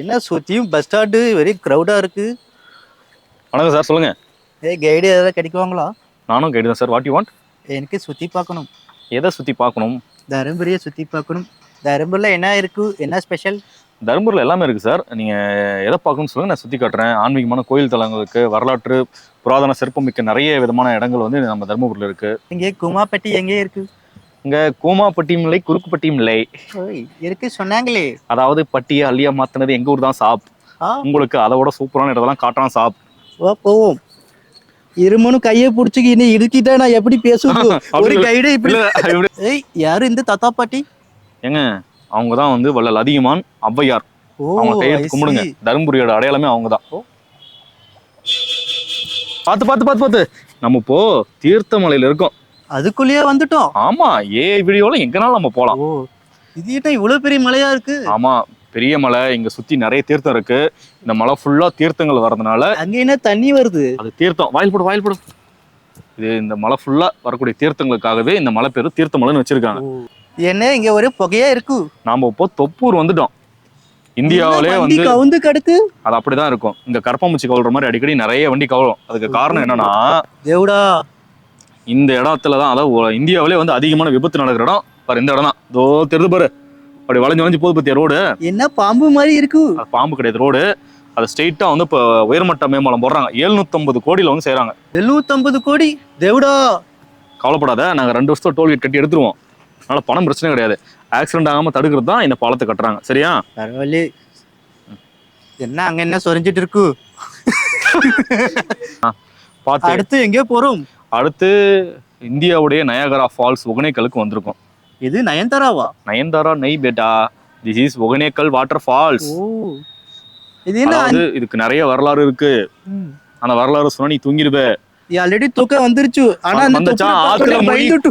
என்ன சுத்தியும் bus stand very க்ரௌடா இருக்கு. வணக்கம் சார் சொல்லுங்க. ஏ கைடு ஏதாவது கிடைக்குவாங்களா? நானும் கைடு தான் சார் வாட் யூ வாண்ட் எனக்கு சுத்தி பார்க்கணும். எதை சுற்றி பார்க்கணும்? தருமபுரியை சுத்தி பார்க்கணும். தருமபுரியில் என்ன இருக்கு? என்ன ஸ்பெஷல் தருமபுரியில் எல்லாமே இருக்குது சார் நீங்கள் எதை பார்க்கணும்னு சொல்லுங்கள் நான் சுற்றி காட்டுறேன். ஆன்மீகமான கோயில் தலங்களுக்கு வரலாற்று புராதன சிற்பமிக்க நிறைய விதமான இடங்கள் வந்து நம்ம தருமபுரியில் இருக்குது இங்கே குமாப்பட்டி எங்கே இருக்கு? இங்கே கூமாப்பட்டியும் இல்லை குறுக்குப்பட்டியும் இல்லை. ஓய், இருக்கு சொன்னாங்களே. அதாவது பட்டியை அள்ளியா மாற்றினது எங்கள் ஊர் தான் சாப் உங்களுக்கு அதை விட சூப்பரான இடத்தெல்லாம் காட்டுறான் சாப். போவோம். இருமனும் கையை புடிச்சுக்கு இன்னும் இடுக்கிட்டா நான் எப்படி அப்படி ஒரு இல்ல. கைடு இப்படி இல்ல, யாரு இந்த தாத்தா பாட்டி? ஏங்க அவங்க தான் வந்து வள்ளல் அதிகமான் ஔவையார். அவங்க கையெழுத்து கும்பிடுங்க. தருமபுரியோட அடையாளமே அவங்க தான் பார்த்து பார்த்து பார்த்து பார்த்து. நம்ம இப்போ தீர்த்தமலையில இருக்கோம். அதுக்குள்ளேயே வந்துட்டோம். ஆமா ஏ வீடியோல எங்கனாலும் நம்ம போலாம். இது என்ன இவ்வளவு பெரிய மலையா இருக்கு? ஆமா பெரிய மலை இங்க சுத்தி நிறைய தீர்த்தம் இருக்கு. இந்த மலை ஃபுல்லா தீர்த்தங்கள் வர்றதுனால அங்க என்ன தண்ணி வருது? அது தீர்த்தம். வாயில் போடு வாயில் போடு. இது இந்த மலை ஃபுல்லா வரக்கூடிய தீர்த்தங்களுக்காகவே இந்த மலை பேரு தீர்த்தமலைன்னு வச்சிருக்காங்க. என்ன இங்க ஒரே புகையா இருக்கு? நாம இப்போ தொப்பூர் வந்துட்டோம். இந்தியாவிலே வந்து கவுந்து கிடக்கு அது அப்படிதான் இருக்கும். இங்க கரப்பாம்பூச்சி கவுழ்ற மாதிரி அடிக்கடி நிறைய வண்டி கவலும் அதுக்கு காரணம் என்னன்னா தேவடா. இந்த இடத்துல தான் அதாவது இந்தியாவிலே வந்து அதிகமான விபத்து நடக்கிற இடம் பாரு இந்த இடம் தான். தோ தெரிது பாரு. அப்படி வளைஞ்சு வளைஞ்சு போகுது பத்தியா ரோடு. என்ன பாம்பு மாதிரி இருக்கு. பாம்பு கிடையாது ரோடு. அது ஸ்ட்ரெயிட்டா வந்து இப்போ உயர்மட்ட மேம்பாலம் போடுறாங்க. 750 கோடியில வந்து செய்றாங்க. எழுநூத்தம்பது கோடி? தேவடா. கவலைப்படாத நாங்க ரெண்டு வருஷத்துல டோல்கேட் கட்டி எடுத்துருவோம். அதனால பணம் பிரச்சனை கிடையாது. ஆக்சிடென்ட் ஆகாம தடுக்கிறது தான் இந்த பாலத்தை கட்டுறாங்க. சரியா? பரவாயில்ல என்ன அங்க என்ன சொரிஞ்சிட்டு இருக்கு? பார்த்து அடுத்து எங்கே போறோம். அடுத்து இந்தியாவுடைய நயாகரா ஃபால்ஸ் ஒகனேக்கலுக்கு வந்திருக்கோம். இது நயன்தாராவா? நயன்தாரா நெய் பேட்டா. This is Hogenakkal water falls இது என்ன இதுக்கு நிறைய வரலாறு இருக்கு. அந்த வரலாறு சொன்னா நீ தூங்கிடுவே ஆல்ரெடி தூக்கம் வந்துருச்சு. ஆனா அந்த ஆத்துல பயந்துட்டு.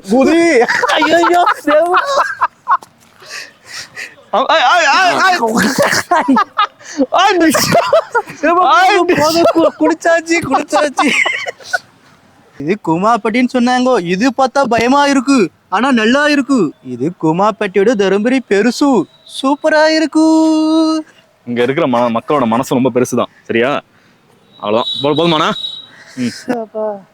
குடிச்சாச்சு குடிச்சாச்சு. இது குமாப்பட்டின்னு சொன்னாங்க. இது பார்த்தா பயமா இருக்கு. ஆனா நல்லா இருக்கு. இது குமாப்பட்டியோட தருமபுரி பெருசு. சூப்பரா இருக்கு. இங்க இருக்கிற ம மக்களோட மனசு ரொம்ப பெருசுதான். சரியா? அவ்வளவுதான். போதும் போதுமாண்ணா? ம்.